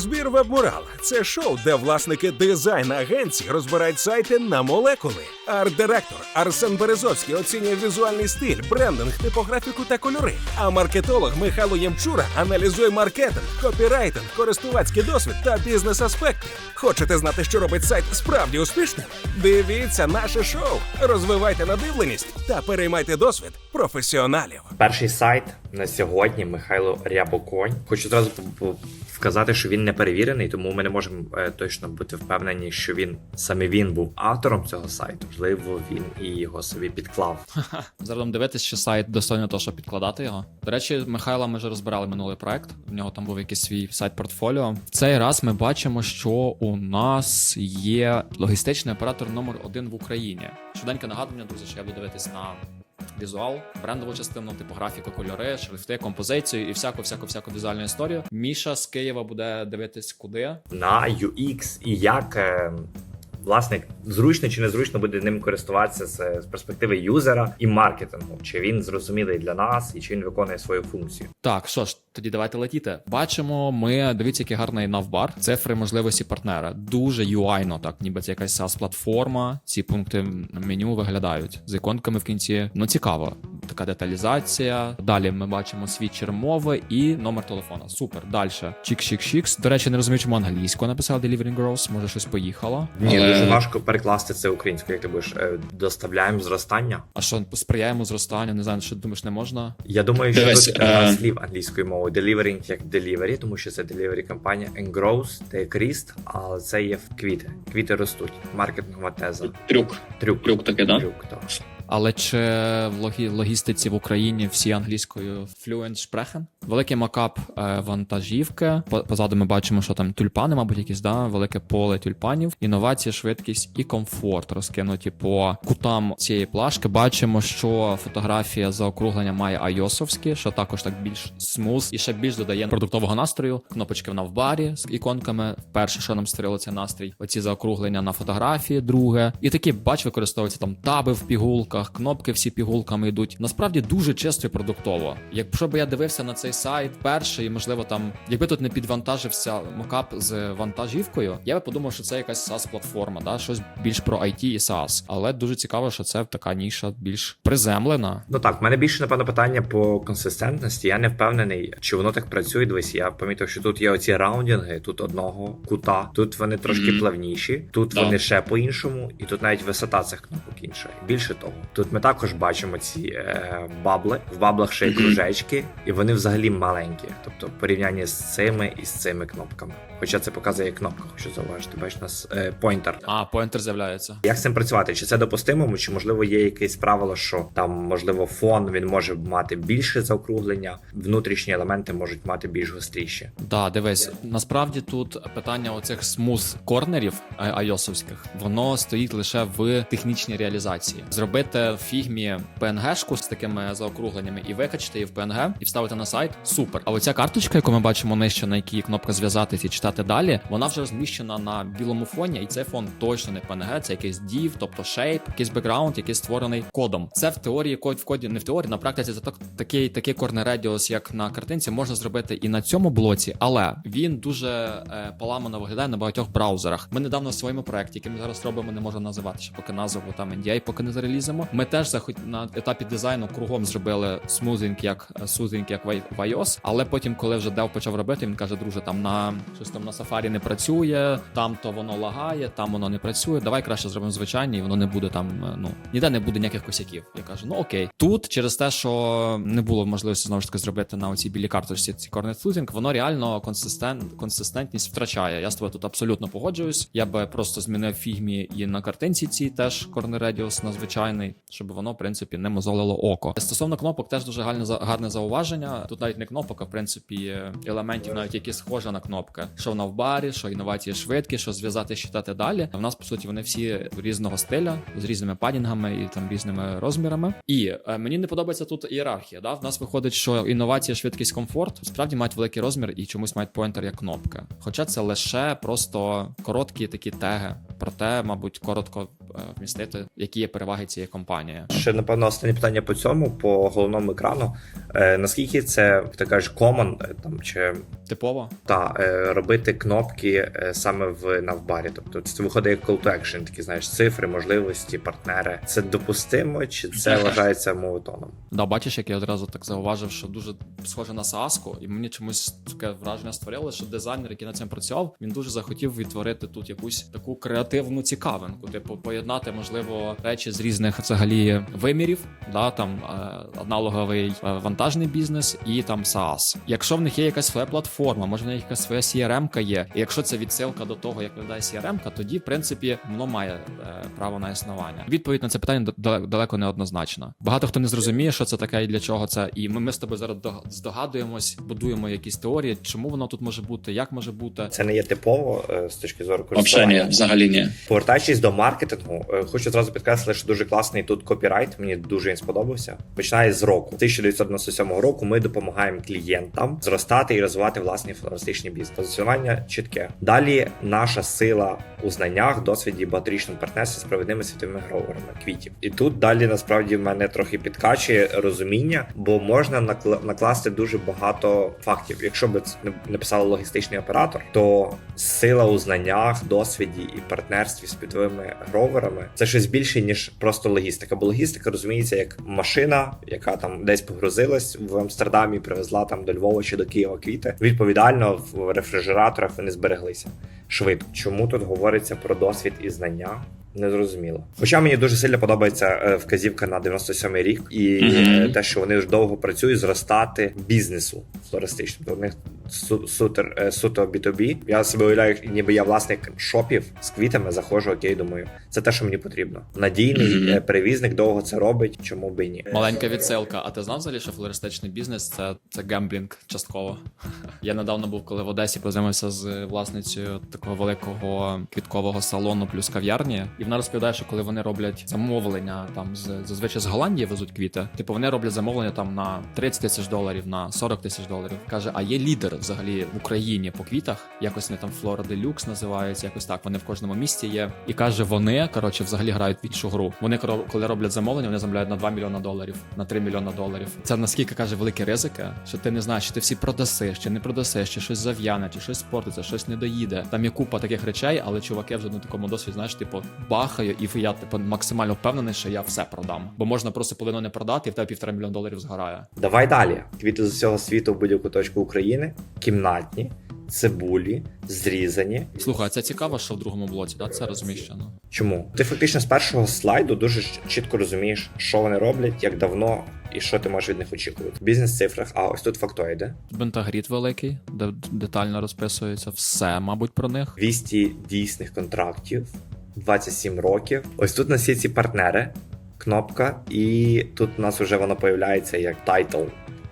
Збір Вебмурал це шоу, де власники дизайн агенцій розбирають сайти на молекули. Арт-директор Арсен Березовський оцінює візуальний стиль, брендинг, типографіку та кольори. А маркетолог Михайло Ємчура аналізує маркетинг, копірайтинг, користувацький досвід та бізнес-аспекти. Хочете знати, що робить сайт справді успішним? Дивіться наше шоу, розвивайте надивленість та переймайте досвід професіоналів. Перший сайт на сьогодні Михайло Рябоконь. Хочу зразу вказати, що він не перевірений, тому ми не можемо е, точно бути впевнені, що він саме він був автором цього сайту. Можливо, він і його собі підклав. Зараз будемо дивитися, що сайт достойно того, щоб підкладати його. До речі, Михайла ми вже розбирали минулий проект. У нього там був якийсь свій сайт портфоліо. В цей раз ми бачимо, що у нас є логістичний оператор номер один в Україні. Щоденьке нагадування, друзі, що я буду дивитись на. Візуал, брендову частину, типографіку, кольори, шрифти, композицію і всяку, всяку, всяку візуальну історію. Міша з Києва буде дивитись куди. На UX і як власне зручно чи незручно буде ним користуватися з, з перспективи юзера і маркетингу. Чи він зрозумілий для нас і чи він виконує свою функцію. Так, що ж, тоді давайте летіти. Бачимо, ми дивіться, який гарний навбар. Цифри можливості партнера. Дуже UI-но, так, ніби це якась SaaS платформа. Ці пункти меню виглядають з іконками в кінці. Ну цікаво. Така деталізація. Далі ми бачимо свідчер мови і номер телефона. Супер. Далі. Чік-чік-чікс. До речі, не розумію, чому англійською написав Delivering Growth. Може щось поїхало. Ні, Але- дуже важко перекласти це українською, як ти будеш е, доставляємо зростання. А що сприяємо зростанню? Не знаю, що ти думаєш, не можна. Я думаю, що Дивись, тут е, слів англійською мовою. Delivering як delivery, тому що це delivery компанія and growth, це як ріст, але це є в квіти. Квіти ростуть. Маркетингова теза. Трюк. Трюк. Трюк таке, да? Трюк, так. Але чи в логі- логістиці в Україні всі англійською fluent sprechen? Великий макап е, вантажівки. По- Позаду ми бачимо, що там тюльпани, мабуть, якісь, да? велике поле тюльпанів. Інновація, швидкість і комфорт розкинуті по кутам цієї плашки. Бачимо, що фотографія заокруглення має айосовські, що також так більш смуз і ще більш додає продуктового настрою. Кнопочки вона в навбарі з іконками. Перше, що нам цей настрій. Оці заокруглення на фотографії, друге. І такі, бач, використовуються там таби в пігулках, кнопки всі пігулками йдуть. Насправді дуже чисто і продуктово. Якщо б я дивився на цей сайт перший, і можливо там, якби тут не підвантажився мокап з вантажівкою, я би подумав, що це якась SaaS платформа, да? щось більш про IT і SaaS. Але дуже цікаво, що це така ніша більш приземлена. Ну так, в мене більше напевно питання по консистентності. Я не впевнений, чи воно так працює. Дивись, я помітив, що тут є оці раундінги, тут одного кута, тут вони трошки Мгм. плавніші, тут Да. вони ще по-іншому, і тут навіть висота цих кнопок інша. Більше того, тут ми також бачимо ці е, бабли. В баблах ще й кружечки, і вони взагалі маленькі. Тобто порівняння з цими і з цими кнопками. Хоча це показує як кнопка, хочу зауважити. Бачиш, у нас е, поінтер. А, поінтер з'являється. Як з цим працювати? Чи це допустимо, чи можливо є якесь правило, що там можливо фон він може мати більше заокруглення, внутрішні елементи можуть мати більш гостріші. Да, дивись, насправді тут питання оцих смуз корнерів е, айосовських, воно стоїть лише в технічній реалізації. Зробити в фігмі PNG-шку з такими заокругленнями і викачати її в PNG і вставити на сайт супер. А оця карточка, яку ми бачимо нижче, на якій кнопка зв'язатись і читати далі, вона вже розміщена на білому фоні, і цей фон точно не PNG, це якийсь div, тобто shape, якийсь бекграунд, який створений кодом. Це в теорії код в коді, не в теорії, на практиці це так такий такий corner radius, як на картинці, можна зробити і на цьому блоці, але він дуже е, поламано виглядає на багатьох браузерах. Ми недавно в своєму проекті, який ми зараз робимо, не можу називати ще поки назву, там NDA поки не зарелізимо. Ми теж на етапі дизайну кругом зробили смузинг як сузинг, як в в iOS, але потім, коли вже дев почав робити, він каже: друже, там на щось там на Safari не працює, там то воно лагає, там воно не працює. Давай краще зробимо звичайні, і воно не буде там. е, Ну ніде не буде ніяких косяків. Я кажу, ну окей. Тут через те, що не було можливості знову ж таки зробити на оцій білій карточці ці fluting, воно реально консистент, консистентність втрачає. Я з тобою тут абсолютно погоджуюсь. Я би просто змінив фігмі і на картинці ці теж radius на звичайний, щоб воно в принципі не мозолило око. Стосовно кнопок, теж дуже гарне гарне зауваження. Тут навіть не кнопок, а в принципі е, елементів, навіть які схожі на кнопки. Що на вбарі, що інновації швидкі, що зв'язати, читати далі. В нас по суті вони всі різного стиля з різними падінгами і там різними розмірами. І е, мені не подобається тут ієрархія. Да? В нас виходить, що інновація, швидкість, комфорт справді мають великий розмір і чомусь мають поінтер як кнопка. Хоча це лише просто короткі такі теги. Проте, мабуть, коротко е, вмістити, які є переваги цієї компанії. Ще напевно останнє питання по цьому, по головному екрану. Е, наскільки це ти кажеш common, е, там чи Типово. та е, робити кнопки е, саме в навбарі? Тобто це виходить як call to action, такі знаєш цифри, можливості, партнери. Це допустимо, чи це вважається мовотоном? Да, бачиш, як я одразу так зауважив, що дуже схоже на SaaS, і мені чомусь таке враження створило, що дизайнер, який над цим працював, він дуже захотів відтворити тут якусь таку креативну цікавинку, типу поєднати, можливо, речі з різних взагалі вимірів, да там е, аналоговий е, монтажний бізнес і там SaaS. Якщо в них є якась своя платформа, може в них якась своя CRM є. і Якщо це відсилка до того, як виглядає CRM, тоді в принципі воно має е, право на існування. Відповідь на це питання далеко не однозначна. Багато хто не зрозуміє, що це таке і для чого це. І ми, ми з тобою зараз здогадуємось, будуємо якісь теорії, чому воно тут може бути, як може бути. Це не є типово е, з точки зору користування. ні, взагалі ні. Повертаючись до маркетингу, е, хочу зразу підкреслити, що дуже класний тут копірайт. Мені дуже він сподобався. Починає з року 1997 2007 року ми допомагаємо клієнтам зростати і розвивати власні фантастичний бізнес. Позиціонування чітке. Далі наша сила у знаннях, досвіді, багаторічному партнерстві з провідними світовими гроверами квітів. І тут далі насправді мене трохи підкачує розуміння, бо можна накласти дуже багато фактів. Якщо б не писали логістичний оператор, то сила у знаннях, досвіді і партнерстві з світовими гроверами це щось більше ніж просто логістика. Бо логістика розуміється як машина, яка там десь погрузилась в Амстердамі, привезла там до Львова чи до Києва квіти. Відповідально в рефрижераторах вони збереглися швидко. Чому тут говориться про досвід і знання? Незрозуміло. Хоча мені дуже сильно подобається е, вказівка на 97-й рік і mm-hmm. те, що вони ж довго працюють зростати бізнесу флористичному. У них су- сутер, е, суто B2B. Я себе уявляю, ніби я власник шопів з квітами, заходжу, окей, думаю, це те, що мені потрібно. Надійний е, перевізник довго це робить, чому би і ні. Маленька відсилка. А ти знав взагалі, що флористичний бізнес це, це гемблінг частково? Я недавно був, коли в Одесі познайомився з власницею такого великого квіткового салону плюс кав'ярні, і вона розповідає, що коли вони роблять замовлення там з зазвичай з Голландії везуть квіти, типу вони роблять замовлення там на 30 тисяч доларів, на 40 тисяч доларів. Каже, а є лідер взагалі в Україні по квітах. Якось вони там Флора Делюкс називаються, якось так. Вони в кожному місті є. І каже, вони коротше взагалі грають в іншу гру. Вони коли роблять замовлення, вони замовляють на 2 мільйона доларів, на 3 мільйона доларів. Це наскільки каже великі ризики, що ти не знаєш, чи ти всі продасиш, чи не продасиш, чи щось зав'яне, чи щось спортиться, щось не доїде. Там є купа таких речей, але чуваки вже на такому досвіді, знаєш, типу, бахаю, і я типу максимально впевнений, що я все продам. Бо можна просто половину не продати, і в тебе півтора мільйона доларів згорає. Давай далі. Квіти з усього світу в будь-яку точку України, кімнатні, цибулі, зрізані. Слухай, а це цікаво, що в другому блоці, да, це розміщено. Чому? Ти фактично з першого слайду дуже чітко розумієш, що вони роблять, як давно і що ти можеш від них очікувати. В бізнес-цифрах, а ось тут фактоїди. Бентагріт великий, де детально розписується все, мабуть, про них. 200 дійсних контрактів, 27 років. Ось тут нас є ці партнери, кнопка, і тут у нас вже воно появляється як тайтл.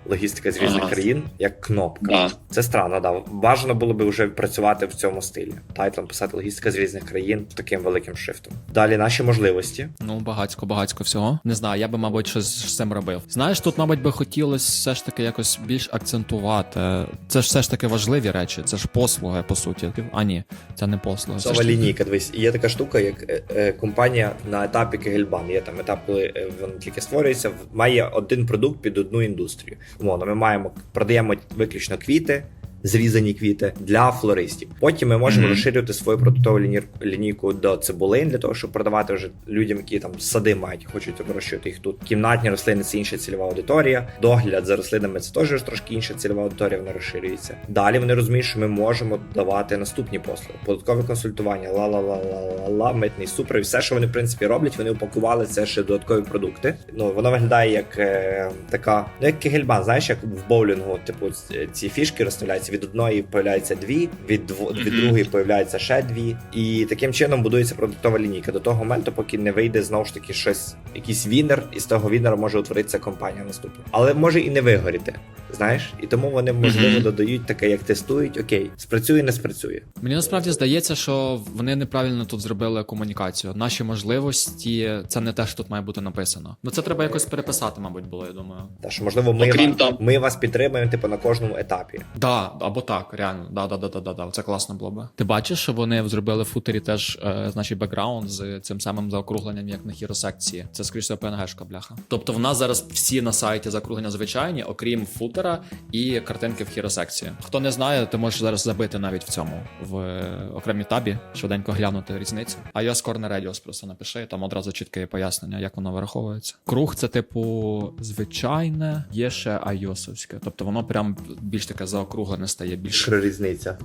Логістика з різних Ага. країн, як кнопка. Да. Це странно, да. Бажано було би вже працювати в цьому стилі. Тайтлом писати логістика з різних країн таким великим шрифтом. Далі наші можливості. Ну, багацько, багацько всього. Не знаю, я би, мабуть, щось з цим робив. Знаєш, тут, мабуть, би хотілося все ж таки якось більш акцентувати. Це ж все ж таки важливі речі, це ж послуги, по суті. А ні, це не послуги. Це Сова лінійка, дивись, є така штука, як е, е, компанія на етапі Кегельбан. Є там етап, коли е, воно тільки створюється, в- має один продукт під одну індустрію. Умовно, ми маємо продаємо виключно квіти. Зрізані квіти для флористів. Потім ми можемо Мгм. розширювати свою продуктову ліні- лінійку до цибулин для того, щоб продавати вже людям, які там сади мають, хочуть вирощувати їх тут. Кімнатні рослини це інша цільова аудиторія. Догляд за рослинами це теж трошки інша цільова аудиторія, вона розширюється. Далі вони розуміють, що ми можемо давати наступні послуги: податкове консультування, ла-ла-ла-ла-ла, митний супровід. Все, що вони в принципі роблять, вони упакували це ще додаткові продукти. Ну воно виглядає як е, така, ну як кегельбан, знаєш, як в боулінгу, типу ці фішки розставляються. Від одної появляється дві, від дво, від другої появляється ще дві. І таким чином будується продуктова лінійка до того моменту, поки не вийде знову ж таки щось, якийсь вінер, і з того вінера може утворитися компанія наступна. Але може і не вигоріти. Знаєш, і тому вони можливо додають таке, як тестують, окей, спрацює, не спрацює. Мені насправді здається, що вони неправильно тут зробили комунікацію. Наші можливості це не те, що тут має бути написано. Ну це треба якось переписати, мабуть, було, я думаю. Та що можливо, ми, Окрім ва- там- ми вас підтримуємо, типу, на кожному етапі. Да, або так, реально. Да, да, да, да, да, да. Це класно було би. Ти бачиш, що вони зробили в футері теж, е, значить, бекграунд з цим самим заокругленням, як на хіросекції. Це скоріше PNG-шка, бляха. Тобто в нас зараз всі на сайті закруглення звичайні, окрім футера і картинки в хіросекції. Хто не знає, ти можеш зараз забити навіть в цьому в е, окремій табі, швиденько глянути різницю. А я Corner Radius просто напиши, там одразу чітке пояснення, як воно вираховується. Круг це типу звичайне, є ще айосовське. Тобто воно прям більш таке заокруглене стає, більш Що різниця?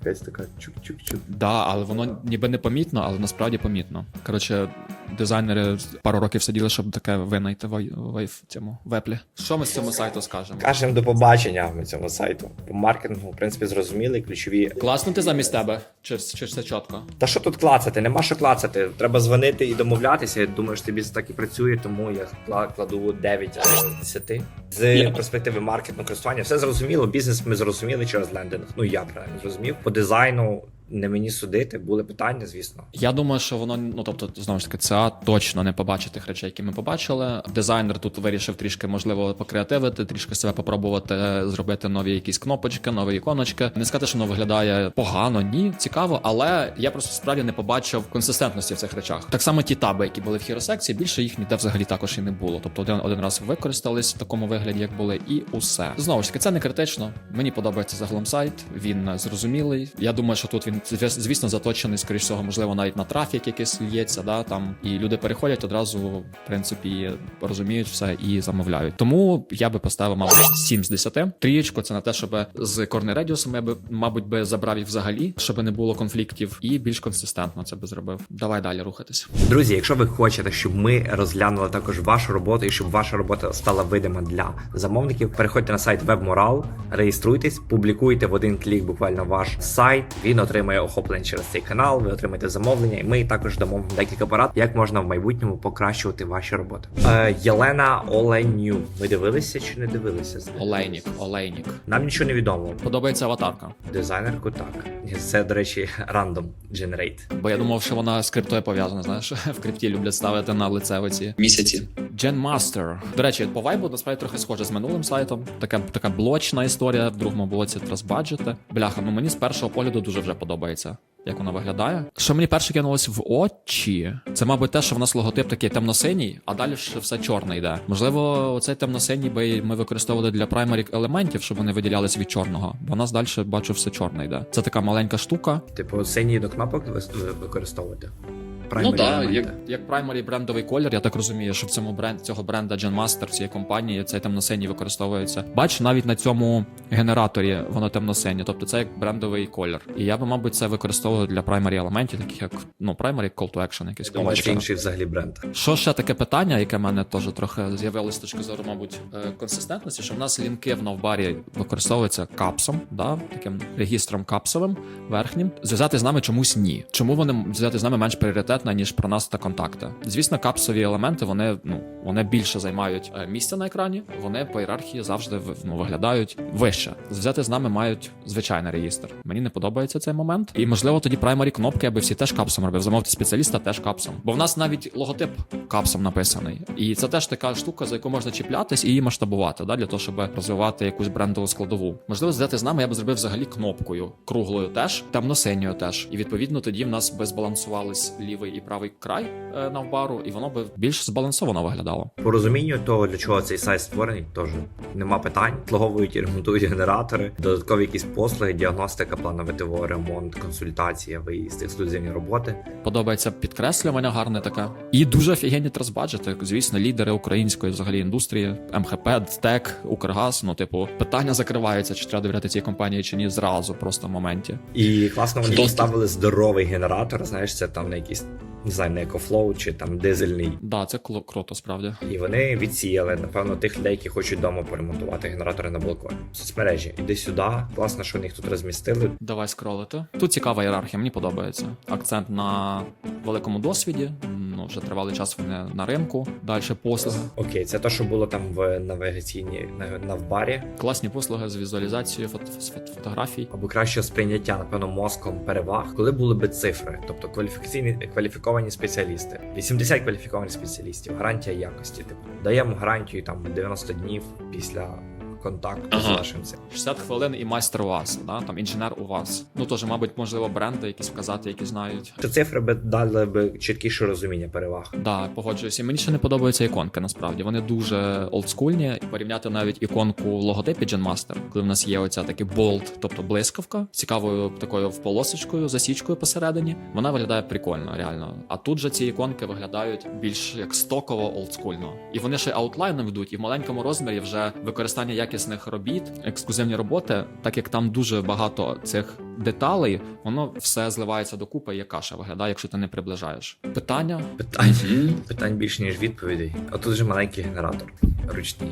Якась така чук-чук-чук. Да, але воно ніби не помітно, але насправді помітно. Коротше, дизайнери пару років сиділи, щоб таке винайти в, в, в цьому веплі. Що ми з цього сайту скажемо? Кажемо до побачення ми цьому сайту. По маркетингу, в принципі, зрозуміли ключові. Класнути замість тебе? Чи, чи все чітко? Та що тут клацати? Нема що клацати. Треба дзвонити і домовлятися. Я думаю, що тобі так і працює, тому я кла- кладу 9 з 10. З yeah. перспективи маркетингу користування. Все зрозуміло. Бізнес ми зрозуміли через лендинг. Ну я принаймні зрозумів. По дизайну не мені судити. Були питання, звісно. Я думаю, що воно ну тобто, знову ж таки, ЦА точно не побачить тих речей, які ми побачили. Дизайнер тут вирішив трішки, можливо, покреативити, трішки себе попробувати зробити нові якісь кнопочки, нові іконочки. Не сказати, що воно виглядає погано, ні, цікаво, але я просто справді не побачив консистентності в цих речах. Так само ті таби, які були в хіросекції, більше їх ніде взагалі також і не було. Тобто один один раз використались в такому вигляді, як були, і усе. Знову ж таки, це не критично. Мені подобається загалом сайт. Він е, зрозумілий. Я думаю, що тут він звіс- звісно заточений, скоріш всього, можливо, навіть на трафік, якийсь лється, да там і люди переходять одразу, в принципі, розуміють все і замовляють. Тому я би поставив, мабуть, 7 з 10. Трієчку це на те, щоб з Radius я би, мабуть, би забрав їх взагалі, щоб не було конфліктів, і більш консистентно це би зробив. Давай далі рухатись. Друзі, якщо ви хочете, щоб ми розглянули також вашу роботу і щоб ваша робота стала видима для замовників, переходьте на сайт WebMoral, реєструйтесь, публікуйте в один клік буквально ваш сайт. Він отримає охоплення через цей канал. Ви отримаєте замовлення, і ми також дамо вам декілька порад, як можна в майбутньому покращувати ваші роботи. Е, Єлена Оленю. Ви дивилися чи не дивилися? Олейнік, Олейнік. Нам нічого не відомо. Подобається аватарка. Дизайнерку так. Це, до речі, random generate. Бо я думав, що вона з криптою пов'язана. Знаєш, в крипті люблять ставити на лице оці місяці. Gen Master. До речі, по вайбу насправді трохи схоже з минулим сайтом. Така така блочна історія в другому блоці трасбаджети. Бляха, ну мені з першого погляду дуже вже подобається. Як вона виглядає? Що мені перше кинулось в очі? Це, мабуть, те, що в нас логотип такий темно-синій, а далі ще все чорне йде. Можливо, оцей темно-синій би ми використовували для праймерік елементів, щоб вони виділялись від чорного. Бо в нас далі бачу все чорне йде. Це така маленька штука. Типу, синій до кнопок ви ви. Ну так, як Як праймарі брендовий колір, я так розумію, що в цьому бренд цього бренда Gen Master, цієї компанії, цей темно-синій використовується. Бач, навіть на цьому генераторі воно темно-синє, тобто це як брендовий колір. І я би, мабуть, це використовував для праймарі елементів, таких як ну праймарі Call to Action, якийсь Думаю, що інший взагалі бренд. Що ще таке питання, яке в мене теж трохи з'явилось з точки зору, мабуть, е, консистентності, що в нас лінки в навбарі використовуються капсом, да, таким регістром капсовим верхнім. Зв'язати з нами чомусь ні. Чому вони зв'язати з нами менш пріоритетно, ніж про нас та контакти? Звісно, капсові елементи вони ну вони більше займають е, місця на екрані. Вони по ієрархії завжди ну, виглядають вище. Зв'язати з нами мають звичайний реєстр. Мені не подобається цей момент. І можливо тоді праймарі кнопки, аби всі теж капсом робив. Замовити спеціаліста теж капсом. Бо в нас навіть логотип капсом написаний. І це теж така штука, за яку можна чіплятись і її масштабувати, да, для того, щоб розвивати якусь брендову складову. Можливо, зв'язати з нами я б зробив взагалі кнопкою, круглою теж, темно-синьою теж. І відповідно тоді в нас би збалансувались лівий і правий край е, навбару, і воно би більш збалансовано виглядало. По розумінню того, для чого цей сайт створений, теж нема питань. Обслуговують і ремонтують генератори, додаткові якісь послуги, діагностика, планове ТВО, ремонт, консультація, виїзд, ексклюзивні роботи. Подобається підкреслювання гарне таке. І дуже офігенні трасбаджети. Звісно, лідери української взагалі індустрії, МХП, ДТЕК, Укргаз. Ну, типу, питання закриваються, чи треба довіряти цій компанії чи ні, зразу, просто в моменті. І класно вони поставили здоровий генератор. Знаєш, це там на якийсь не знаю, на екофлоу чи там дизельний. Да, це круто, справді. І вони відсіяли, напевно, тих людей, які хочуть вдома поремонтувати генератори на балконі. Соцмережі, іди сюди. Класно, що вони їх тут розмістили. Давай скролити. Тут цікава ієрархія, мені подобається. Акцент на великому досвіді. Ну, вже тривалий час вони на ринку. Далі послуги. Окей, це те, що було там в навігаційній на, навбарі. Класні послуги з візуалізацією фото- фото- фотографій. або краще сприйняття, напевно, мозком переваг, коли були би цифри, тобто кваліфікаційні кваліфіковані спеціалісти, 80 кваліфікованих спеціалістів, гарантія якості. Типу даємо гарантію там 90 днів після контакту Ага. з вашим цим. 60 хвилин і майстер у вас, да? там інженер у вас. Ну теж, мабуть, можливо, бренди якісь вказати, які знають. Що цифри би дали би чіткіше розуміння переваг. Да, погоджуюся. Мені ще не подобаються іконки, насправді. Вони дуже олдскульні. Порівняти навіть іконку в логотипі Gen Master, коли в нас є оця такий болт, тобто блискавка, цікавою такою полосочкою, засічкою посередині. Вона виглядає прикольно, реально. А тут же ці іконки виглядають більш як стоково олдскульно. І вони ще аутлайном йдуть, і в маленькому розмірі вже використання якісних робіт, ексклюзивні роботи, так як там дуже багато цих деталей, воно все зливається докупи, як каша виглядає, якщо ти не приближаєш. Питання Питань, питань більше, ніж відповідей. А тут же маленький генератор ручний.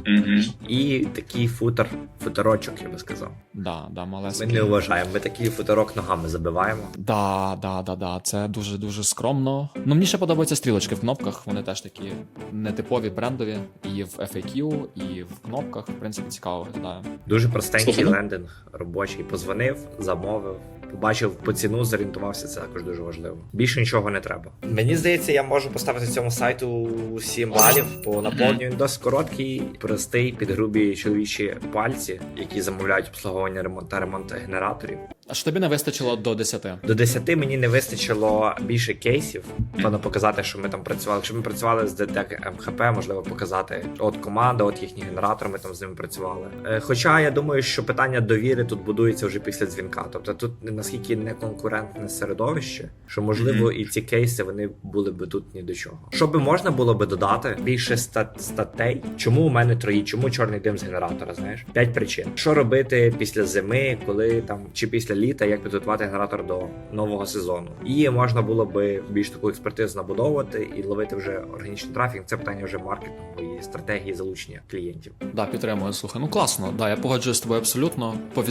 І такий футер, футерочок, я би сказав. Да, да, Ми не вважаємо, ми такий футерок ногами забиваємо. Да, да, да, да. Це дуже дуже скромно. Ну мені ще подобаються стрілочки в кнопках. Вони теж такі нетипові, брендові. І в FAQ, і в кнопках. В принципі, цікаво виглядає. Дуже простенький Слухай, ну- лендинг робочий. Позвонив, замовив. Побачив по ціну, зорієнтувався, це також дуже важливо. Більше нічого не треба. Мені здається, я можу поставити цьому сайту 7 балів, бо наповнює він досить короткий, простий, під грубі чоловічі пальці, які замовляють обслуговування ремонт та ремонт генераторів. А що тобі не вистачило до 10? До 10 мені не вистачило більше кейсів. Певно, показати, що ми там працювали. Якщо ми працювали з ДТЕК МХП, можливо, показати от команда, от їхній генератор, ми там з ними працювали. Е, Хоча я думаю, що питання довіри тут будується вже після дзвінка. Тобто тут наскільки не конкурентне середовище, що можливо і ці кейси вони були би тут ні до чого. Що би можна було би додати більше стат- статей, чому у мене трої, чому чорний дим з генератора? Знаєш, п'ять причин. Що робити після зими, коли там чи після літа, як підготувати генератор до нового сезону? І можна було би більш таку експертизу набудовувати і ловити вже органічний трафік. Це питання вже маркетингу і стратегії залучення клієнтів. Да, підтримую. Слухай, ну класно. Да, я погоджуюсь з тобою абсолютно. По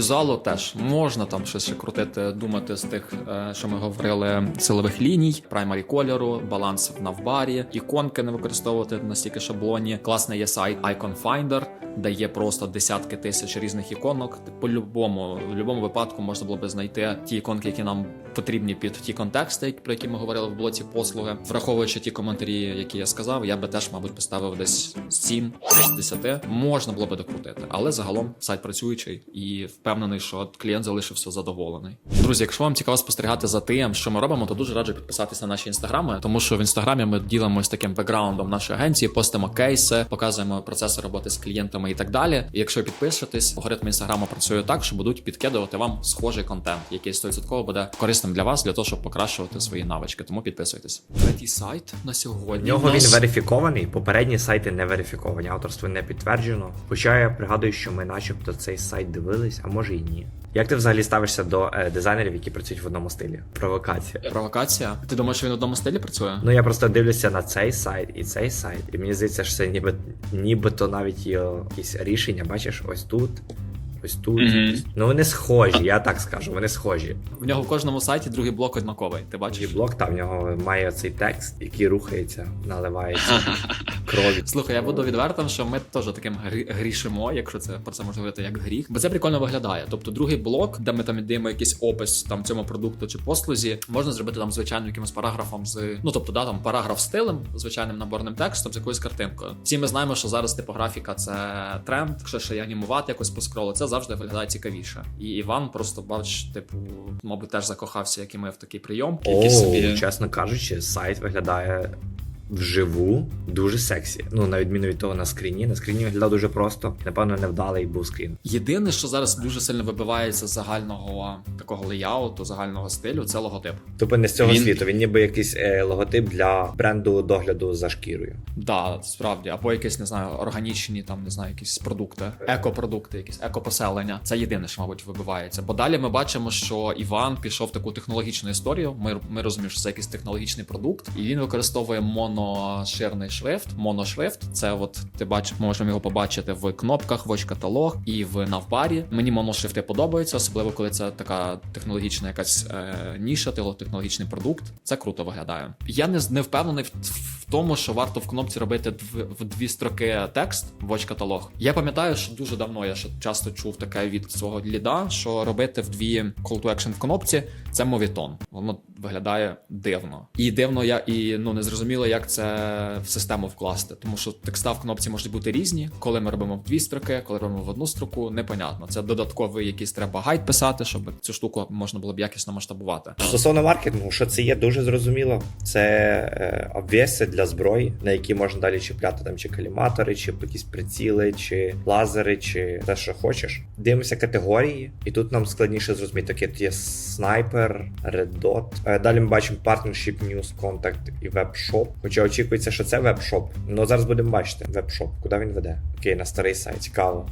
теж можна там щось ще крутити, думати з тих, е, що ми говорили, силових ліній, праймарі кольору, баланс в навбарі, іконки не використовувати настільки шаблоні. Класний є сайт Icon Finder, де є просто десятки тисяч різних іконок. По-любому, в будь-якому випадку можна було би знайти ті іконки, які нам потрібні під ті контексти, про які ми говорили в блоці послуги. Враховуючи ті коментарі, які я сказав, я би теж, мабуть, поставив десь 7 з 10. Можна було би докрутити, але загалом сайт працюючий і впевнений, що клієнт залишився задоволений. Друзі, якщо вам цікаво спостерігати за тим, що ми робимо, то дуже раджу підписатися на наші інстаграми, тому що в інстаграмі ми ділимося таким бекграундом нашої агенції, постимо кейси, показуємо процеси роботи з клієнтами і так далі. І якщо підпишетесь, алгоритм інстаграму працює так, що будуть підкидувати вам схожий контент, який 100% буде корисним для вас для того, щоб покращувати свої навички. Тому підписуйтесь. Третій сайт на В сьогодні. нього нас- він верифікований, попередні сайти не верифіковані, авторство не підтверджено. Хоча я пригадую, що ми, начебто, цей сайт дивились, а може і ні. Як ти взагалі ставишся до е, дизайнерів, які працюють в одному стилі? Провокація. Провокація. Ти думаєш, що він в одному стилі працює? Ну я просто дивлюся на цей сайт і цей сайт, і мені здається, що це ніби нібито навіть є якісь рішення. Бачиш, ось тут, ось тут. Мгм. Ну вони схожі, я так скажу, вони схожі. В нього в кожному сайті другий блок однаковий. Ти бачиш? Другий блок там в нього має цей текст, який рухається, наливається крові. Слухай, я буду відвертим, що ми теж таким грішимо, якщо це про це можна говорити як гріх, бо це прикольно виглядає. Тобто, другий блок, де ми там даємо якийсь опис там цьому продукту чи послузі, можна зробити там звичайним якимось параграфом з ну тобто, да, там параграф стилем, звичайним наборним текстом з якоюсь картинкою. Всі ми знаємо, що зараз типографіка це тренд. Якщо ще й анімувати якось по скролу, це завжди виглядає цікавіше. І Іван просто бач, типу, мабуть, теж закохався, як і ми в такий прийом. О, собі. чесно кажучи, сайт виглядає вживу дуже сексі. Ну, на відміну від того на скріні. На скріні виглядав дуже просто. Напевно, невдалий був скрін. Єдине, що зараз дуже сильно вибивається з загального такого леяуту, загального стилю, це логотип. Тобто не з цього Він- світу. Він ніби якийсь е, логотип для бренду догляду за шкірою. Да, справді, або якісь не знаю, органічні, там не знаю, якісь продукти, екопродукти, якісь екопоселення. Це єдине, що мабуть вибивається. Бо далі ми бачимо, що Іван пішов в таку технологічну історію. Ми, ми розуміємо, що це якийсь технологічний продукт, і він використовує моноширний шрифт. Моношрифт це от ти бачиш, можемо його побачити в кнопках, в каталог і в навбарі. Мені моношрифти подобаються, особливо коли це така технологічна якась е, ніша, технологічний продукт. Це круто виглядає. Я не, не впевнений в, в тому, що варто в кнопці робити в дві строки текст watch каталог. Я пам'ятаю, що дуже давно я ще часто чув таке від свого ліда, що робити в дві call to action в кнопці це мовітон. Воно виглядає дивно. І дивно я і ну не зрозуміло, як це в систему вкласти, тому що текста в кнопці можуть бути різні. Коли ми робимо в дві строки, коли робимо в одну строку, непонятно. Це додатковий якийсь треба гайд писати, щоб цю штуку можна було б якісно масштабувати. Стосовно маркетингу, що це є дуже зрозуміло. Це е, обвіси для зброї, на які можна далі чіпляти там чи каліматори, чи якісь приціли, чи лазери, чи те, що хочеш. Дивимося категорії, і тут нам складніше зрозуміти. Тут є снайпер. Е, Далі ми бачимо Partnership, News, Contact і веб-шоп. Хоча очікується, що це веб-шоп. Ну зараз будемо бачити веб-шоп. Куди він веде? Окей, на старий сайт. Цікаво.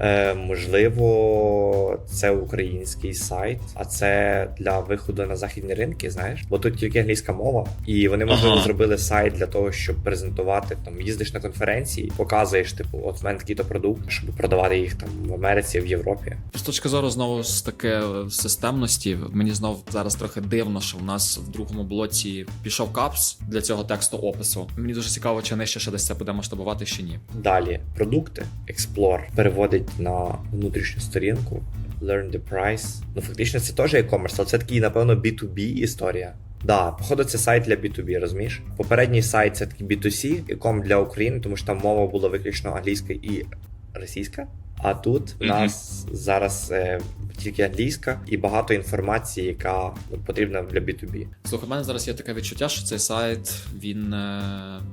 Е, можливо, це український сайт, а це для виходу на західні ринки, знаєш? Бо тут тільки англійська мова, і вони можливо Ага. зробили сайт для того, щоб презентувати там. Їздиш на конференції, показуєш, типу, от в мене такий-то продукт, щоб продавати їх там в Америці, в Європі. З точки зору знову ж таки е, системності, мені знов зараз трохи дивно, що в нас в другому блоці пішов капс для цього тексту опису. Мені дуже цікаво, чи нижче ще десь це буде масштабувати чи ні. Далі продукти Explore переводить на внутрішню сторінку. Learn the price. Ну, фактично, це теж e-commerce, але це такий, напевно, B2B історія. Да, походу, це сайт для B2B, розумієш? Попередній сайт це такий B2C, яком для України, тому що там мова була виключно англійська і російська. А тут у Мгм. нас зараз е, тільки англійська і багато інформації, яка потрібна для B2B. Слухай, в мене зараз є таке відчуття, що цей сайт він е,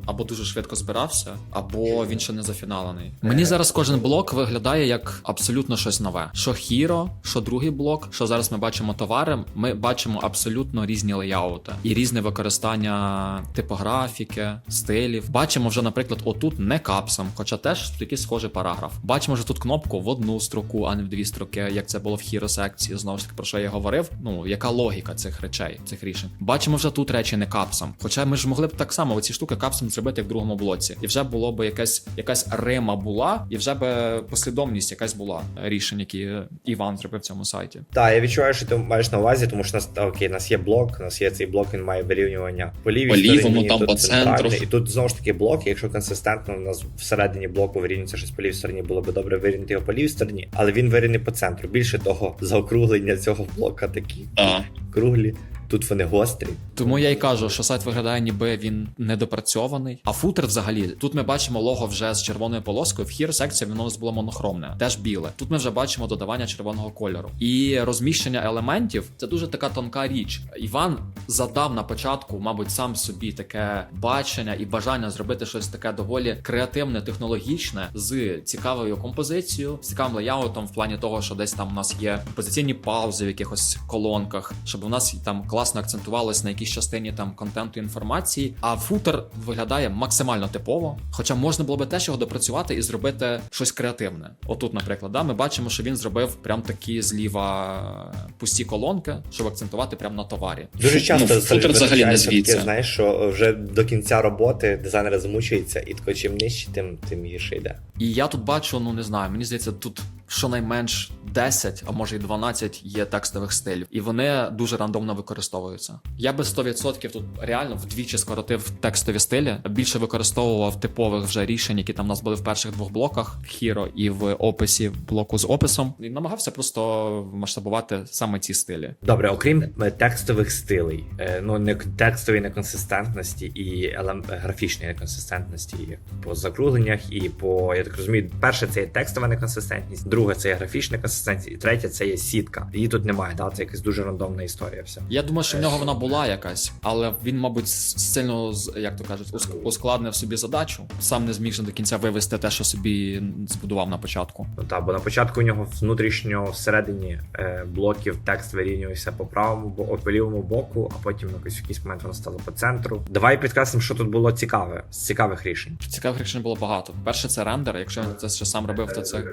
або дуже швидко збирався, або він ще не зафіналений. Мені зараз кожен блок виглядає як абсолютно щось нове. Що Hero, що другий блок, що зараз ми бачимо товари. Ми бачимо абсолютно різні леяути і різне використання типографіки, стилів. Бачимо вже, наприклад, отут не капсом, хоча теж такий схожий параграф. Бачимо вже тут кнопку в одну строку, а не в дві строки, як це було в Hero секції. Знову ж таки, про що я говорив. Ну яка логіка цих речей, цих рішень. Бачимо вже тут речі не капсом. Хоча ми ж могли б так само оці штуки капсом зробити як в другому блоці, і вже було б якась якась рима була, і вже б послідовність якась була рішень, які Іван зробив в цьому сайті. Так, я відчуваю, що ти маєш на увазі, тому що нас та, окей, нас є блок, у нас є цей блок, він має вирівнювання по лівій По лівому, стороні, там тут по центру. І тут знову ж таки блок, якщо консистентно у нас всередині блоку вирівнюється щось по лівій стороні, було б добре вирівняти його по лівій стороні, але він вирівняний по центру. Більше того, заокруглення цього блока такі а. круглі. Тут вони гострі. Тому я й кажу, що сайт виглядає, ніби він недопрацьований. А футер взагалі тут ми бачимо лого вже з червоною полоскою. В хір секція воно було монохромне, теж біле. Тут ми вже бачимо додавання червоного кольору. І розміщення елементів це дуже така тонка річ. Іван задав на початку, мабуть, сам собі таке бачення і бажання зробити щось таке доволі креативне, технологічне з цікавою композицією, з цікавим леяутом в плані того, що десь там у нас є позиційні паузи в якихось колонках, щоб у нас там класно акцентувалось на якійсь частині там контенту інформації. А футер виглядає максимально типово. Хоча можна було би теж його допрацювати і зробити щось креативне. Отут, наприклад, да, ми бачимо, що він зробив прям такі зліва пусті колонки, щоб акцентувати прямо на товарі. Дуже часто ну, футер взагалі не витрачається таке, знаєш, що вже до кінця роботи дизайнер замучується, і тако чим нижче, тим, тим гірше йде. І я тут бачу, ну не знаю, мені здається, тут щонайменш 10, а може й 12 є текстових стилів, і вони дуже рандомно використовуються. Я би 100% тут реально вдвічі скоротив текстові стилі, більше використовував типових вже рішень, які там у нас були в перших двох блоках Hero і в описі блоку з описом. І намагався просто масштабувати саме ці стилі. Добре, окрім е, текстових стилей, е, ну не текстової неконсистентності і елем... графічної неконсистентності по закругленнях, і по я так розумію, перше це є текстова неконсистентність, друге це є графічна консистентність, і третє це є сітка. Її тут немає, да? це якась дуже рандомна історія. Вся. Я думаю, що в нього вона була якась, але він, мабуть, сильно як то кажуть, уск- ускладнив собі задачу. Сам не зміг до кінця вивести те, що собі збудував на початку. Ну так, бо на початку у нього внутрішньо всередині е, блоків текст вирівнювався по правому бо по лівому боку, а потім якось в якийсь момент воно стало по центру. Давай підкреслимо, що тут було цікаве з цікавих рішень. Цікавих рішень було багато. Перше, це рендер. Якщо він це ще сам робив, то це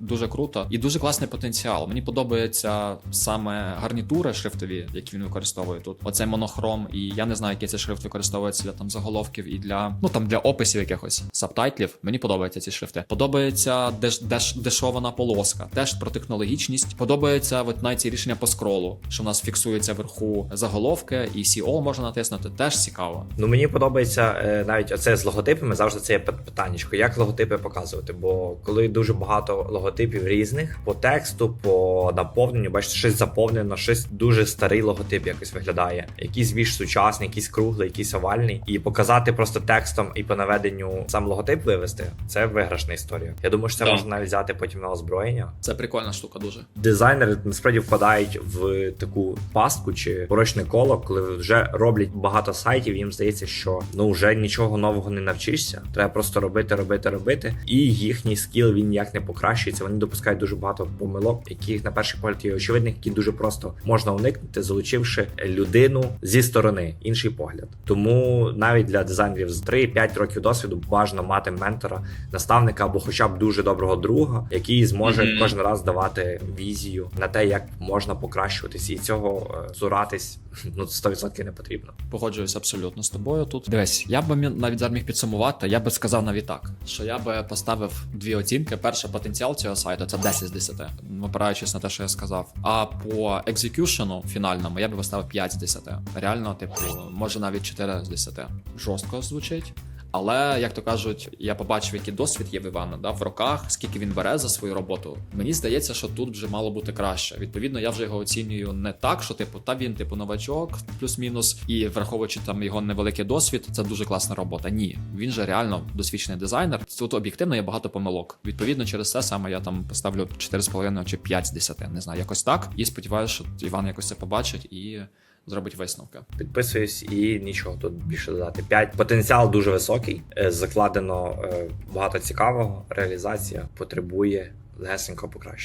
дуже дуже круто і дуже класний потенціал. Мені подобається саме гарнітури шрифтові, які він використовує тут. Оцей монохром, і я не знаю, який цей шрифт використовується для там заголовків і для ну там для описів якихось сабтайтлів. Мені подобаються ці шрифти. Подобається деш, деш, дешована полоска, теж про технологічність. Подобається от навіть ці рішення по скролу, що в нас фіксується вверху заголовки, і CO можна натиснути. Теж цікаво. Ну мені подобається е, навіть оце з логотипами. Завжди це є пит- питаннячко. Як логотипи показувати? Бо коли дуже багато логотипів різних по тексту, по наповненню, бачите, щось заповнено, щось дуже старий логотип якось виглядає. Якийсь більш сучасний, якийсь круглий, якийсь овальний, і показати просто текстом і по наведенню сам логотип вивести. Це виграшна історія. Я думаю, що це Так. можна навіть взяти потім на озброєння. Це прикольна штука, дуже. Дизайнери насправді впадають в таку пастку чи порочне коло, коли вже роблять багато сайтів. Їм здається, що ну вже нічого нового не навчишся. Треба просто робити, робити, робити. І їхній скіл він ніяк не покращується. Вони допускають дуже багато помилок, яких на перший погляд є очевидних, які дуже просто можна уникнути, залучивши людину зі сторони, інший погляд. Тому навіть для дизайнерів з 3-5 років досвіду бажано мати ментора, наставника або хоча б дуже доброго друга, який зможе Мгм. кожен раз давати візію на те, як можна покращуватись, і цього е, цуратись ну 100% не потрібно. Погоджуюсь абсолютно з тобою тут. Дивись, я би навіть зараз міг підсумувати, я би сказав навіть так, що я би поставив дві оцінки. Перша потенціал цього сайту це 10 з 10, опираючись на те, що я сказав. А по екзекюшену фінальному я би поставив 5 з 10. Реально, типу, може навіть 4 з 10. Жорстко звучить. Але як то кажуть, я побачив, який досвід є в Івана да, в роках, скільки він бере за свою роботу. Мені здається, що тут вже мало бути краще. Відповідно, я вже його оцінюю не так, що типу, та він типу новачок, плюс-мінус, і враховуючи там його невеликий досвід, це дуже класна робота. Ні, він же реально досвідчений дизайнер. Тут об'єктивно є багато помилок. Відповідно, через це саме я там поставлю 4,5 чи 5 з 10, не знаю, якось так. І сподіваюся, що Іван якось це побачить і зробить висновки. Підписуюсь і нічого тут більше додати. 5. Потенціал дуже високий. е, Закладено е, багато цікавого. Реалізація потребує легесенько покращення.